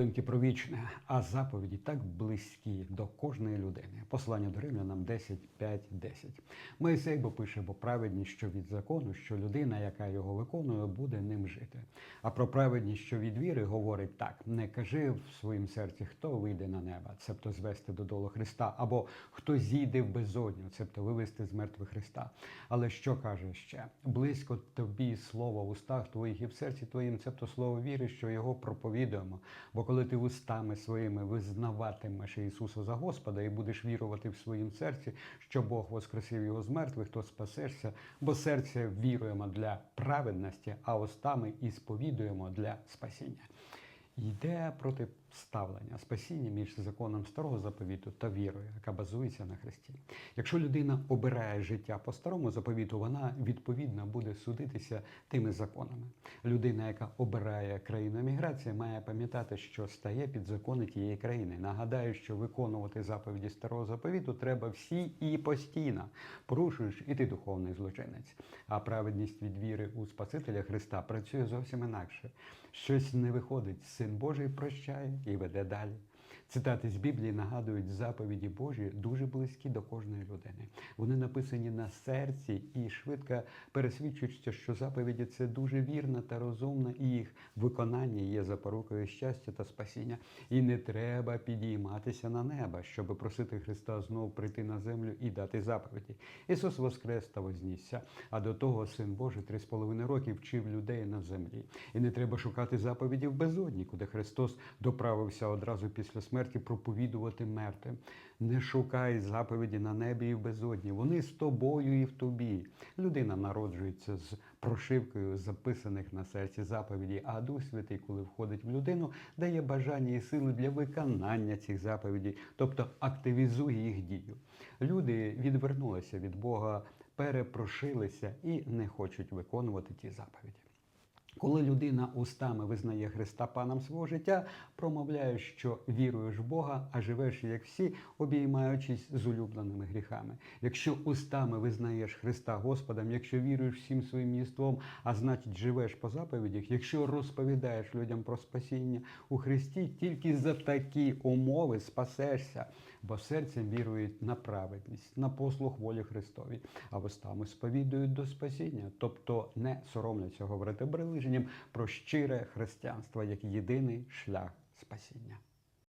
краплинки про вічне, а заповіді так близькі до кожної людини. Послання до римлянам 10, 5, 10. Моїсей бо пише, бо праведність, що від закону, що людина, яка його виконує, буде ним жити. А про праведність, що від віри, говорить так: не кажи в своїм серці, хто вийде на небо, цебто звести додолу Христа, або хто зійде в безодню, цебто вивести з мертвих Христа. Але що каже ще? Близько тобі слово в устах твоїх і в серці твоїм, цебто слово віри, що його проповідуємо. Бо коли ти устами своїми визнаватимеш Ісуса за Господа і будеш вірувати в своїм серці, що Бог воскресив його з мертвих, то спасешся, бо серце віруємо для праведності, а устами і сповідуємо для спасіння. Йде протиставлення спасіння між законом старого заповіту та вірою, яка базується на Христі. Якщо людина обирає життя по старому заповіту, вона відповідно буде судитися тими законами. Людина, яка обирає країну еміграції, має пам'ятати, що стає під закони тієї країни. Нагадаю, що виконувати заповіді старого заповіту треба всі і постійно. Порушуєш, і ти духовний злочинець. А праведність від віри у Спасителя Христа працює зовсім інакше. Щось не виходить. Син Божий прощає і веде далі. Цитати з Біблії нагадують заповіді Божі дуже близькі до кожної людини. Вони написані на серці і швидко пересвідчуються, що заповіді це дуже вірна та розумна, і їх виконання є запорукою щастя та спасіння. І не треба підійматися на небо, щоб просити Христа знову прийти на землю і дати заповіді. Ісус воскрес та вознісся, а до того Син Божий три з половиною роки вчив людей на землі. І не треба шукати заповіді в безодні, куди Христос доправився одразу після смерті проповідувати мертвим. Не шукай заповіді на небі і в безодні. Вони з тобою і в тобі. Людина народжується з прошивкою записаних на серці заповіді, а Дух Святий, коли входить в людину, дає бажання і сили для виконання цих заповідей, тобто активізує їх дію. Люди відвернулися від Бога, перепрошилися і не хочуть виконувати ті заповіді. Коли людина устами визнає Христа паном свого життя, промовляє, що віруєш в Бога, а живеш як всі, обіймаючись з улюбленими гріхами. Якщо устами визнаєш Христа Господом, якщо віруєш всім своїм єством, а значить живеш по заповідях, якщо розповідаєш людям про спасіння у Христі, тільки за такі умови спасешся, бо серцем вірують на праведність, на послух волі Христові, а вустами сповідують до спасіння, тобто не соромляться говорити брилиженням про щире християнство як єдиний шлях спасіння.